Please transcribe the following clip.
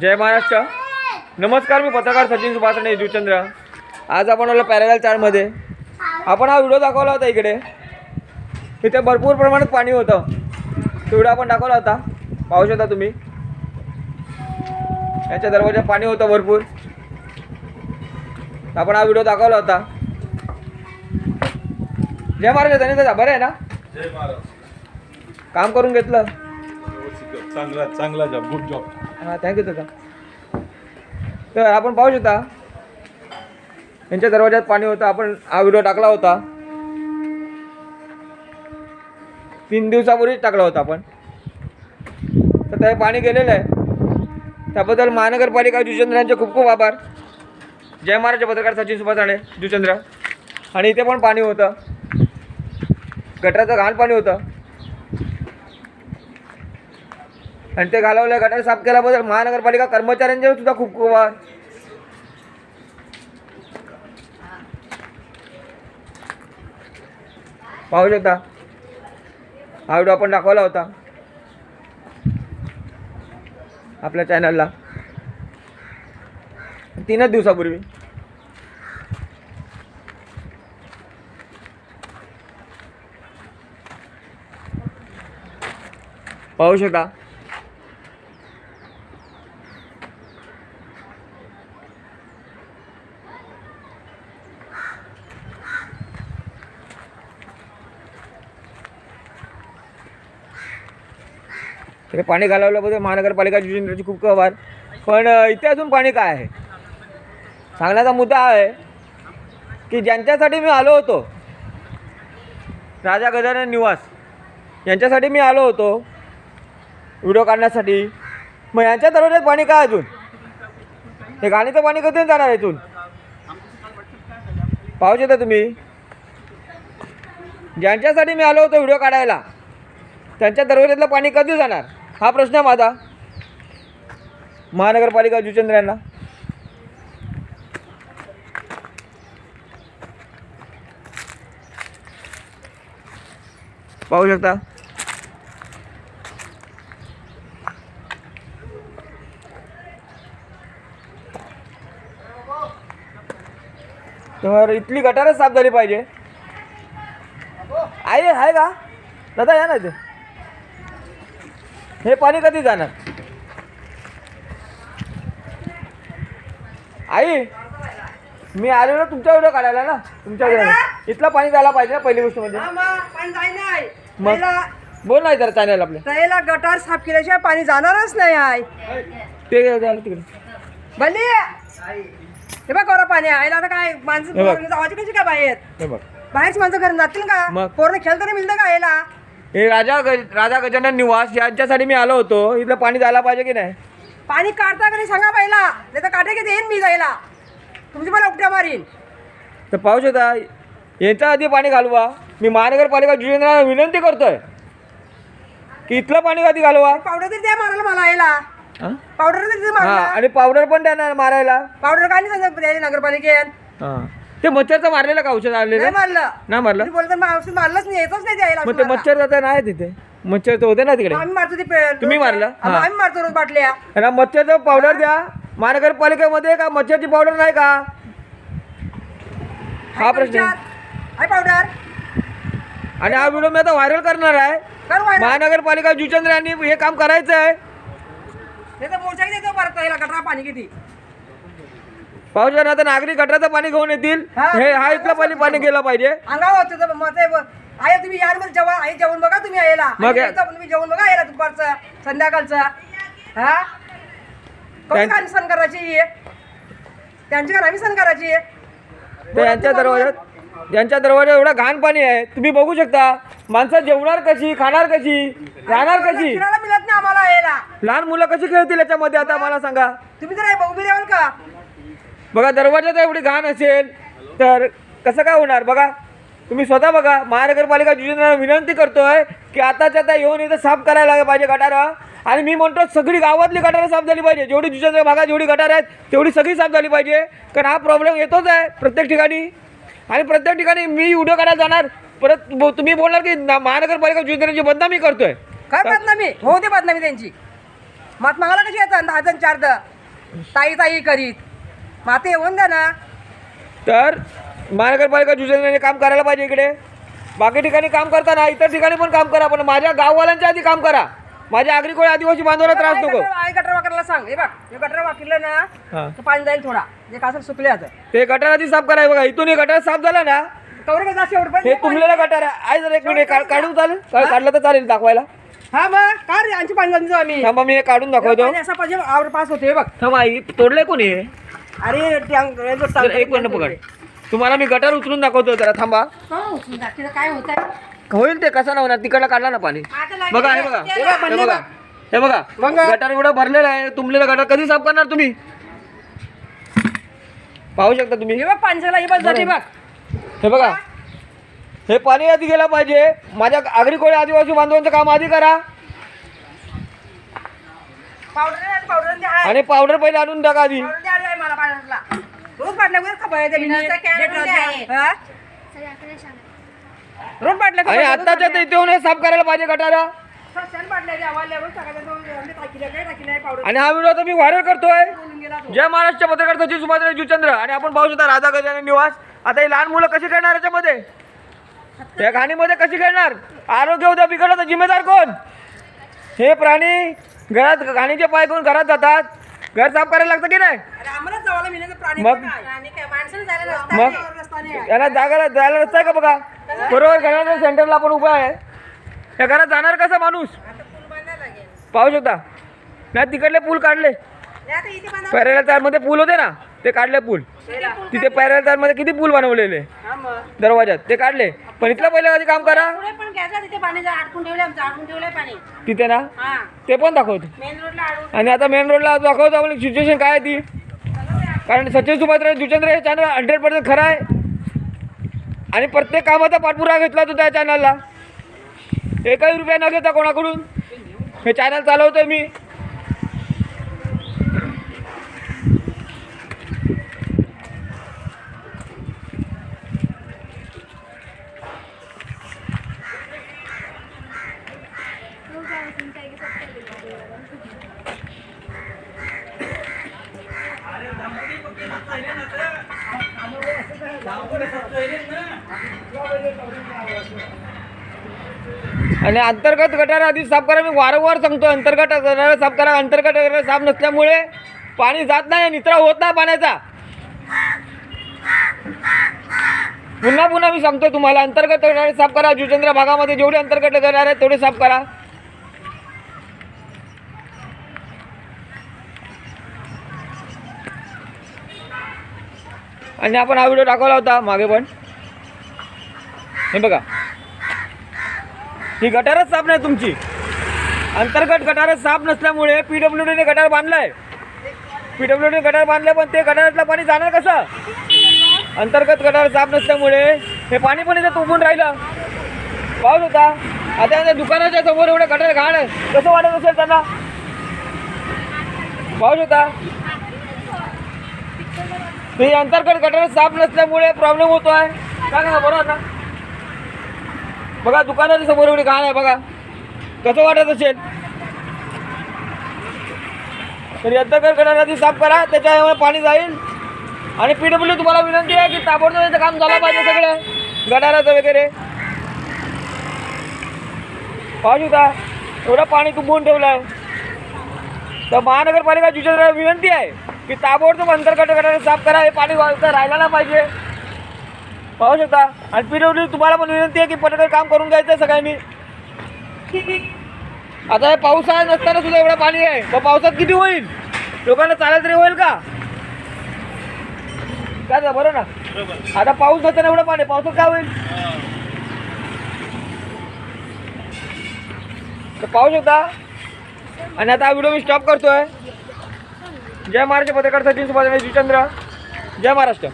जय महाराष्ट्र. नमस्कार मी पत्रकार सचिन सुभाषणे जुचंद्र आज आपण आलो पॅरेगल चारमध्ये आपण हा व्हिडिओ दाखवला होता इकडे. इथे भरपूर प्रमाणात पाणी होतं. तो व्हिडिओ आपण दाखवला होता. पाहू शकता तुम्ही. याच्या दरवाज्यात पाणी होतं भरपूर. आपण हा व्हिडिओ दाखवला होता. जय महाराज धन्यवाद. दादा बरं आहे ना? जय महाराज. काम करून घेतलं. चांगला चांगला जॉब गुड जॉब हां थँक्यू दादा. तर आपण पाहू शकता यांच्या दरवाज्यात पाणी होतं. आपण हा व्हिडिओ टाकला होता. तीन दिवसापूर्वीच टाकला होता आपण. तर ते पाणी गेलेलं आहे. त्याबद्दल महानगरपालिका जुचंद्र यांचे खूप खूप आभार. जय महाराज पत्रकार सचिन सुभाष राणे जुचंद्र आणि इथे पण पाणी होतं. गटराचं घाण पाणी होतं. आणि ते घालवलं गटार साफ केल्याबद्दल महानगरपालिका कर्मचाऱ्यांचे सुद्धा खूप खूप आभार पाहू शकता. हा व्हिडिओ आपण दाखवला होता. आपल्या चॅनलला. तीनच दिवसापूर्वी. पाहू शकता. तर पाणी घालवल्याबद्दल महानगरपालिका योजनेची खूप खूप पण इथे अजून पाणी काय आहे? सांगण्याचा मुद्दा आहे की ज्यांच्यासाठी मी आलो होतो राजा गजानन निवास यांच्यासाठी मी आलो होतो व्हिडिओ काढण्यासाठी. मग यांच्या दरवाज्यात पाणी काय अजून? हे गाणीचं पाणी कधी जाणार आहे इथून? पाहू शकता तुम्ही. ज्यांच्यासाठी मी आलो होतो व्हिडिओ काढायला त्यांच्या दरवाज्यातलं पाणी कधी जाणार? हा प्रश्न आहे माझा. महानगरपालिका जुचंद्र यांना. पाहू शकता. तर इथली गटारच साफ झाली पाहिजे. आहे आहे का? दादा या ना ते हे पाणी कधी जाणार? आई मी आलो ना तुमच्या व्हिडिओ काढायला ना तुमच्या इथलं पाणी जायला पाहिजे ना पहिली गोष्ट म्हणजे. मग? बोल नाही जरा चॅनल आपले. त्याला गटार साफ केल्याशिवाय पाणी जाणारच नाही आहे ते झालं तिकडे. बल्ली! हे बघ कोरा पाणी आहे. आता काय माणसं जावायची कशी काय बाहेर? बाहेरची माणसं घरून जातील का? पोरं खेळ तरी मिळतं का यायला हे राजा गज राजा गजानन निवास यांच्यासाठी मी आलो होतो. इथलं पाणी जायला पाहिजे की नाही? पाणी काढता का सांगा पहिला. नाही तर काटे की देईन मी जायला. तुमची मला उपट्या मारीन. तर पाहू शकता यांच्या आधी पाणी घालवा. मी महानगरपालिका जुजेंद्रांना विनंती करतोय की इथलं पाणी कधी घालवा. पावडर तरी द्या मारायला मला यायला. हा? पावडर तरी हा, मारायला. आणि पावडर पण द्या ना मारायला. पावडर काय नाही सांगत द्यायला नगरपालिकेत. हा. ते मच्छरचं मारलेलं का औषध नाही आणलेलं मारलं. नाही मारलं? बोलता मग औषध मारलंच नाही येतच नाही द्यायला मग ते मच्छर जाता नाही तिथे? मच्छर तर होते ना तिकडे? आम्ही मारतो ते तुम्ही मारलं? आम्ही हा. आम्ही मारतो रोज बाटल्या. आणि मच्छरचं पावडर द्या. महानगरपालिकेमध्ये का मच्छरची पावडर नाही का? हा प्रश्न. आहे. हाय पावडर आणि हा व्हिडिओ मी आता व्हायरल करणार आहे. कर. महानगरपालिका जुचंद्र यांनी हे काम करायचं आहे तर मोर्चा देतो परत पाणी किती? पाऊस ना आता नागरिक गटराचं पाणी घेऊन येतील. हा. हे हा इथलं पाणी पाणी गेलं पाहिजे. अंगावर होतं तर मग ते ब- आहे तुम्ही यारमध्ये जेवण बघा तुम्ही यायला. मग तुम्ही जेवण बघा यायला दुपारचं संध्याकाळचं. हा? कोण सण करायची? त्यांची आम्ही सण करायची? तर यांच्या दरवाज्यात यांच्या दरवाज्यात एवढं घाण पाणी आहे. तुम्ही बघू शकता माणसं जेवणार कशी खाणार कशी राहणार कशी? फिरायला मिळत नाही आम्हाला यायला. लहान मुलं कशी खेळतील याच्यामध्ये आता मला सांगा. तुम्ही तर आहे, उभी द्याल का? बघा दरवाजात एवढी घाण असेल तर कसं काय होणार? बघा तुम्ही स्वतः बघा महानगरपालिका जुजनाला विनंती करतोय की आताच्या आता येऊन इथं साफ करायला पाहिजे गटारं. आणि मी म्हणतो सगळी गावातली गटारं साफ झाली पाहिजे. जेवढी जुजन भागात जेवढी गटार आहेत तेवढी सगळी साफ झाली पाहिजे. कारण हा प्रॉब्लेम येतोच आहे प्रत्येक ठिकाणी. आणि प्रत्येक ठिकाणी मी व्हिडिओ काढायला जाणार. परत बो- तुम्ही बोलणार की महानगरपालिका जुजनाची बदनामी करतोय. काय बदनामी? हो ते बदनामी त्यांची. महात्मा मागायला कशी येतात दहा चार ताई ताई करीत. माते येऊन द्या ना. तर महानगरपालिका जुजनाने काम करायला पाहिजे इकडे. बाकी ठिकाणी काम करताना इतर ठिकाणी पण काम करा पण माझ्या गाववाल्यांच्या आधी काम करा. माझ्या आग्रिकोळी आदिवासी बांधवाला त्रास नको. गटर वाकरला सांग. हे बघ हे गटर वाकिरलं ना. तर पाणी जाईल थोडा. जे कासर सुकले आता. ते गटार आधी साफ करा हे बघा. इथून हे गटार साफ झाला ना हे तुंबलेलं गटार आहे. जर एक मिनिट चालेल? काढलं तर चालेल दाखवायला. हा मग का रे? आमची पाणी जाऊन आम्ही. थांबा मी हे काढून दाखवतो. असा पाहिजे आवर पास होते बघ. थांबा आई तोडले कोणी? अरे टँक- हे एक मिनिट पकड. तुम्हाला मी गटार उचलून दाखवतो जरा थांबा. हो, काय होत होईल ते कसं ना होणार तिकडला काढला ना पाणी. बघा हे बघा. हे बघ, हे बघा? गटार एवढं भरलेलं आहे तुंबलेलं गटार कधी साफ करणार तुम्ही? पाहू शकता तुम्ही. हे बघ पाणसाला ही बघ हे बघा. हे पाणी आधी गेलं पाहिजे. माझ्या आग्रिकोळी आदिवासी बांधवांचं काम आधी करा. पावडर पावडर द्या आणि पावडर पहिले आणून टाका आधी पावडर द्या रे मला पाण्यातला रोज पाटल्या वगैरे खबर आहे. रोज पाटल्या आणि आत्ताच्या ते इथे येऊन हे साफ करायला पाहिजे गटारा आणि हा व्हिडिओ मी व्हायरल करतोय. जय महाराष्ट्र पत्रकार सचिन सुभाष जुचंद्र आणि आपण पाहू शकता राधा गजानन निवास. आता ही लहान मुलं कशी खेळणार याच्यामध्ये? या घाणीमध्ये कशी खेळणार? आरोग्य उद्या बिघडलं तर जिम्मेदार कोण? हे प्राणी घरात घाणीचे पाय करून घरात जातात. घर साफ करायला लागतं की नाही अरे आम्हाला जावाला मिळालं प्राणी मग? पण काय? प्राणी काय माणसाला जायला रस्ता मग? नाही, रस्ता नाही. याला जागाला जायला रस्ता आहे का बघा बरोबर घराच्या सेंटरला आपण उभा आहे या घरात जाणार कसा माणूस आता पूल बांधायला लागेल. पाहू शकता नाही तिकडले पूल काढले नाही, आता इथे बांधा. पॅरेला मध्ये पूल होते ना ते काढले पूल तिथे पॅरेला मध्ये किती पूल बनवलेले? हा. दरवाजात ते काढले. पण इथलं पहिलं आधी काम करा. तिथे ना? हा. ते पण दाखवतो. आणि आता मेन रोडला दाखवतो आपण सिच्युएशन काय आहे ती. कारण सचिन सुभाष जुचंद्र हे चॅनल हंड्रेड पर्सेंट खरं आहे. आणि प्रत्येक कामाचा पाठपुरावा घेतला तो त्या चॅनलला एकही रुपया न घेता कोणाकडून? हे चॅनल चालवतोय मी. आणि अंतर्गत गटार आधी साफ करा. मी वारंवार सांगतो अंतर्गत गटार साफ करा. अंतर्गत गटार साफ नसल्यामुळे पाणी जात नाही निचरा होत नाही पाण्याचा. पुन्हा पुन्हा मी सांगतो तुम्हाला अंतर्गत गटार साफ करा. जुचंद्र भागामध्ये जेवढे अंतर्गत गटार आहेत तेवढे साफ करा. आणि आपण हा व्हिडिओ टाकवला होता मागे पण. हे बघा. ही गटारच साफ नाही तुमची. अंतर्गत गटारच साफ नसल्यामुळे पी डब्ल्यू डीने गटार बांधलाय. पी डब्ल्यू डीने गटार बांधले पण ते गटारातलं पाणी जाणार कसं? अंतर्गत गटार साफ नसल्यामुळे हे पाणी पण इथं तुंबून राहिलं. पाऊस होता. आता त्या दुकानाच्या समोर एवढं गटार घाण आहे. कसं वाटत असेल त्यांना? पाऊस होता. ते अंतर्गत गटार साफ नसल्यामुळे प्रॉब्लेम होतो आहे काय बरोबर ना? बघा दुकानाच्या समोर एवढी घाण आहे बघा. कसं वाटत असेल? तर अंतर्गत गटार आधी साफ करा त्याच्यामुळे पाणी जाईल. आणि पी डब्ल्यू तुम्हाला विनंती आहे की ताबडतोब याचं काम झालं पाहिजे सगळं. गटाराचं वगैरे. पाहू का एवढं पाणी तुंबून ठेवलं आहे तर महानगरपालिका जुचंद्राला विनंती आहे की ताबडतोब अंतर्गत गटार साफ करा हे पाणी राहायला नाही पाहिजे. पाहू शकता. आणि पी डब्ल्यू तुम्हाला पण विनंती आहे की पटकन काम करून घ्यायचं आहे सगळ्यांनी. आता हे पावसाळा नसताना सुद्धा एवढं पाणी आहे. मग पावसात किती होईल? लोकांना चालायला तरी होईल का? काय झालं, बरं ना? आता पाऊस नसताना एवढं पाणी पावसात काय होईल? तर पाहू शकता. आणि आता हा व्हिडिओ मी स्टॉप करतोय. जय महाराष्ट्र पत्रकार सचिन सुभाष जुचंद्र जय महाराष्ट्र.